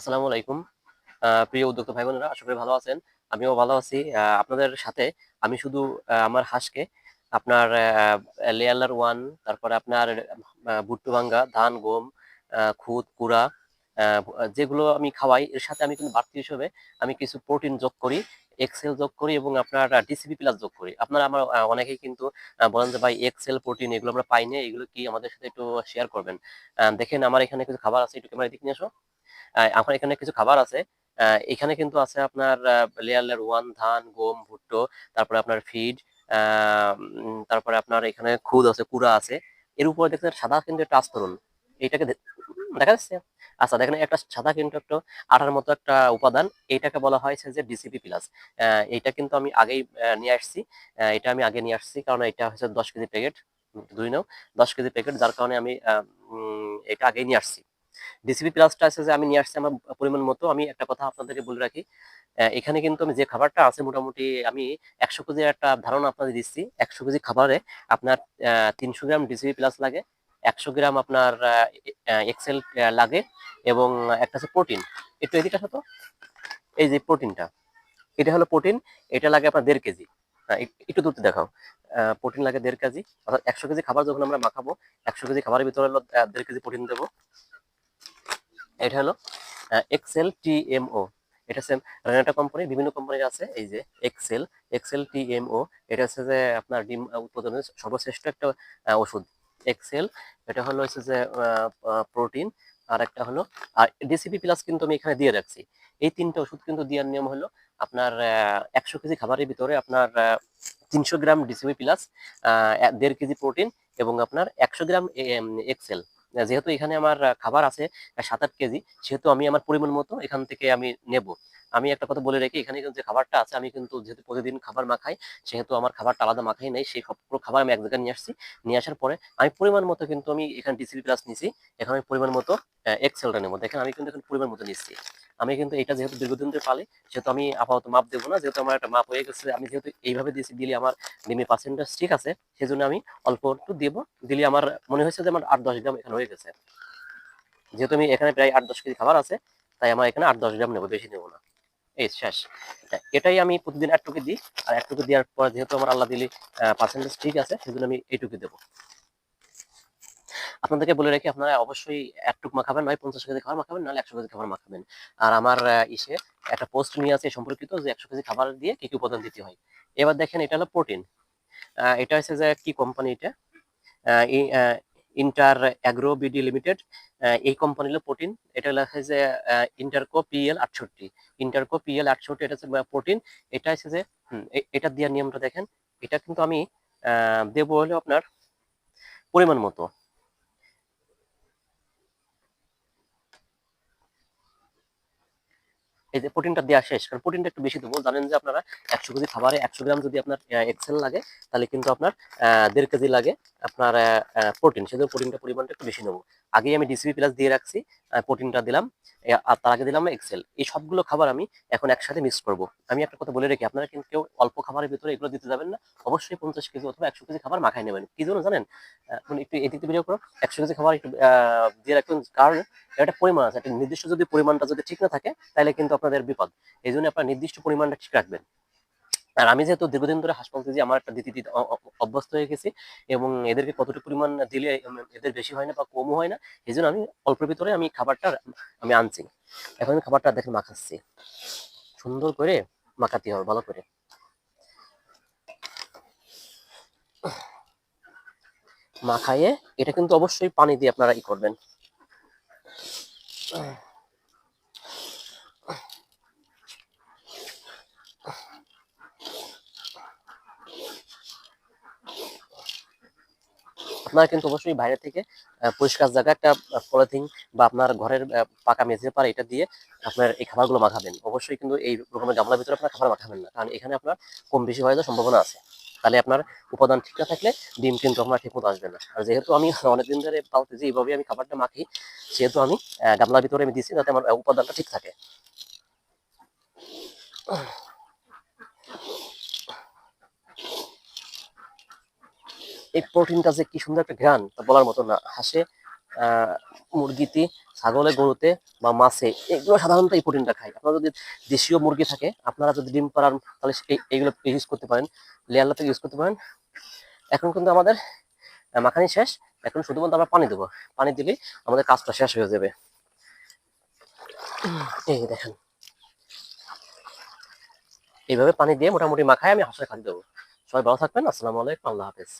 আসসালামু আলাইকুম। প্রিয় উদ্যোক্তা ভাই বোনেরা আশা করি ভালো আছেন। আমিও ভালো আছি। আপনাদের সাথে আমি শুধু আমার হাঁসকে আপনার লেয়ালার ওয়ান তারপরে আপনার আহ, ভুট্টু ভাঙ্গা ধান গম খুদ কুড়া যেগুলো আমি খাওয়াই এর সাথে আমি কিন্তু বাড়তি হিসেবে আমি কিছু প্রোটিন যোগ করি এক্সেল যোগ করি এবং আপনার ডিসিপি প্লাস যোগ করি। আপনারা আমার অনেকেই কিন্তু বলেন যে ভাই এক্সেল প্রোটিন এগুলো আমরা পাই না এগুলো কি আমাদের সাথে একটু শেয়ার করবেন? দেখেন আমার এখানে কিছু খাবার আছে একটু ক্যামেরা দিকে নিয়ে আসো। আমার এখানে কিছু খাবার আছে। এখানে কিন্তু আছে আপনার লেয়ার লেয়ার ওয়ান, ধান, গম, ভুট্টো, তারপরে আপনার ফিড তারপরে আপনার এখানে খুদ আছে, কুড়া আছে। এর উপরে দেখছেন সাদা কিন্তু একটা আস্তরণ। এইটাকে দেখা যাচ্ছে? আচ্ছা দেখেন, একটা সাদা কিন্তু একটা আঠার মতো একটা উপাদান। এইটাকে বলা হয়েছে যে ডিসিপি প্লাস এইটা কিন্তু আমি আগেই নিয়ে আসছি। এটা আমি আগে নিয়ে আসছি, কারণ এটা হচ্ছে দশ কেজি প্যাকেট। দুই নাও, দশ কেজি প্যাকেট, যার কারণে আমি এটা আগেই নিয়ে আসছি। ডিসিপি প্লাসটা আছে আমি নিয়ে আসছি আমার পরিমাণ মতো, আমি একটা কথা আপনাদেরকে বলে রাখি। এখানে কিন্তু আমি যে খাবারটা আছে মোটামুটি আমি একশো কেজির একটা ধারণা আপনাদের দিচ্ছি। একশো কেজি খাবারে আপনার তিনশো গ্রাম ডিসিপি প্লাস লাগে, একশো গ্রাম আপনার এক্সেল লাগে এবং একটা আছে প্রোটিন। একটু এদিকে আসো এই যে প্রোটিনটা, এটা হলো প্রোটিন, এটা লাগে আপনার দেড় কেজি। একটু দূরতে দেখাও। প্রোটিন লাগে দেড় কেজি, অর্থাৎ একশো কেজি খাবার যখন আমরা মাখাবো, একশো কেজি খাবারের ভিতরে হলো দেড় কেজি প্রোটিন দেবো। এটা হলো এক্সেল টিএমও এটা সেম রেনাটা কোম্পানি বিভিন্ন কোম্পানির আছে, এই যে এক্সেল এক্সেল টিএমও এটা হচ্ছে যে আপনার ডিম উৎপাদনের সর্বশ্রেষ্ঠ একটা ওষুধ। এক্সেল এটা হলো হচ্ছে যে প্রোটিন আর একটা হলো, আর ডিসিপি প্লাস কিন্তু আমি এখানে দিয়ে রাখছি। এই তিনটা ওষুধ কিন্তু দেওয়ার নিয়ম হলো, আপনার একশো কেজি খাবারের ভিতরে আপনার তিনশো গ্রাম ডিসিপি প্লাস দেড় কেজি প্রোটিন এবং আপনার একশো গ্রাম এক্সেল যেহেতু এখানে আমার খাবার আছে সাত আট কেজি, সেহেতু আমি আমার পরিমাণ মতো এখান থেকে আমি নেব। আমি একটা কথা বলে রাখি, এখানে কিন্তু যে খাবারটা আছে, আমি কিন্তু যেহেতু প্রতিদিন খাবার মাখাই সেহেতু আমার খাবারটা আলাদা মাখাই নেই, সেই পুরো খাবার আমি এক জায়গায় নিয়ে আসছি। নিয়ে আসার পরে আমি পরিমাণ মতো কিন্তু আমি এখানে ডিসিপি প্লাস নিছি, এখানে আমি পরিমাণ মতো এক্সেলটা নেব। দেখেন, আমি কিন্তু এখন পরিমাণ মতো নিচ্ছি। আমি কিন্তু এটা যেহেতু দীর্ঘদিন ধরে পালি, সেহেতু আমি আপাতত মাপ দেবো না, যেহেতু আমার একটা মাপ হয়ে গেছে, আমি যেহেতু এইভাবে দিয়েছি, দিলে আমার ডিমের পার্সেন্টেজ ঠিক আছে, সেজন্য আমি অল্প একটু দেব। দিলে আমার মনে হয়েছে যে আমার আট দশ গ্রাম এখানে হয়ে গেছে। যেহেতু আমি এখানে প্রায় আট দশ কেজি খাবার আছে, তাই আমার এখানে আট দশ গ্রাম নেব, বেশি নেব না। এই শেষ। এটাই আমি প্রতিদিন একটুকু দিই, আর একটুকু দেওয়ার পর যেহেতু আমার আল্লাহ দিলি পার্সেন্টেজ ঠিক আছে, সেজন্য আমি এইটুকু দেবো। আপনাদেরকে বলে রাখি, আপনারা অবশ্যই একটুক মাখাবেন নয় পঞ্চাশ কেজি খাবার মাখাবেন নাহলে একশো কেজি খাবার মাখাবেন আর আমার ইসে একটা পোস্ট নিয়ে আছে সম্পর্কিত যে একশো কেজি খাবার দিয়ে কি কি উপাদান দিতে হয়। এবার দেখেন, এটা হলো প্রোটিন এটা হচ্ছে যে কি কোম্পানি এটা? ইন্টার অ্যাগ্রো বিডি লিমিটেড এই কোম্পানি হলো প্রোটিন এটা লেখা যে ইন্টারকো পিএল আটষট্টি। ইন্টারকো পিএল আটষট্টি, এটা হচ্ছে প্রোটিন এটা হচ্ছে যে এটা দেওয়ার নিয়মটা দেখেন। এটা কিন্তু আমি দেবো হলো আপনার পরিমাণ মতো। এই যে প্রোটিনটা দেওয়া শেষ, কারণ প্রোটিনটা একটু বেশি দেবো। জানেন যে আপনারা একশো কেজি খাবারে একশো গ্রাম যদি আপনার এক্সেল লাগে, তাহলে কিন্তু আপনার দেড় কেজি লাগে আপনার প্রোটিন সেজন্য প্রোটিনটা পরিমাণটা একটু বেশি নেব। আগেই আমি ডিসিপি প্লাস দিয়ে রাখছি প্রোটিনটা দিলাম আর তার আগে দিলাম এক্সেল এই সবগুলো খাবার আমি এখন একসাথে মিক্স করব। আমি একটা কথা বলে রাখি, আপনারা কিন্তু কেউ অল্প খাবারের ভিতরে এগুলো দিতে যাবেন না। অবশ্যই পঞ্চাশ কেজি অথবা একশো কেজি খাবার মাখায় নেবেন। কি জন্য জানেন? মানে একটু এদিকে ভিডিও করো একশো কেজি খাবার একটু দিয়ে রাখবেন কারণ একটা পরিমাণ আছে। একটা নির্দিষ্ট যদি পরিমাণটা যদি ঠিক না থাকে, তাহলে কিন্তু আপনাদের বিপদ। এই জন্য আপনার নির্দিষ্ট পরিমাণটা ঠিক রাখবেন। আর আমি যেহেতু দীর্ঘদিন ধরে হাসপাতাল দিদি আমার একটা অ- অভ্যস্ত হয়ে গেছি এবং এদেরকে কতটুকু পরিমাণ দিলে এদের বেশি হয় না বা কমও হয় না, এই জন্য আমি অল্পের ভিতরে আমি খাবারটা আমি আনছি। এখন আমি খাবারটা দেখেন মাখাচ্ছি। সুন্দর করে মাখাতে হবে, ভালো করে। মাখাইয়ে এটা কিন্তু অবশ্যই পানি দিয়ে আপনারা ই করবেন। আপনারা কিন্তু অবশ্যই বাইরে থেকে পরিষ্কার জায়গা একটা পলিথিন বা আপনার ঘরের পাকা মেঝে পারে এটা দিয়ে আপনার এই খাবারগুলো মাখাবেন। অবশ্যই কিন্তু এই রকমের গামলার ভিতরে আপনার খাবার মাখাবেন না। কারণ এখানে আপনার কম বেশি হয়ে যাওয়ার সম্ভাবনা আছে। তাহলে আপনার উপাদান ঠিক না থাকলে ডিম কিন্তু আপনার ঠিক মতো আসবে না। আর যেহেতু আমি অনেকদিন ধরে পালতেছি এইভাবে আমি খাবারটা মাখি, সেহেতু আমি গামলার ভিতরে আমি দিচ্ছি যাতে আমার উপাদানটা ঠিক থাকে। এই প্রোটিনটা যে কি সুন্দর একটা ঘ্রাণ বলার মতো না। হাসে মুরগিতে ছাগলে, গরুতে বা মাছে, এগুলো সাধারণত এই প্রোটিনটা খায়। আপনার যদি দেশীয় মুরগি থাকে, আপনারা যদি ডিম পাড়ান, তাহলে এইগুলো ইউজ করতে পারেন লেয়ারলা থেকে ইউজ করতে পারেন। এখন কিন্তু আমাদের মাখানি শেষ। এখন শুধুমাত্র আমরা পানি দেবো। পানি দিলেই আমাদের কাজটা শেষ হয়ে যাবে। এই দেখেন। এইভাবে পানি দিয়ে মোটামুটি মাখায়, আমি হাঁসের খাদ্য দেবো। সবাই ভালো থাকবেন। আসসালামু আলাইকুম। আল্লাহ হাফেজ।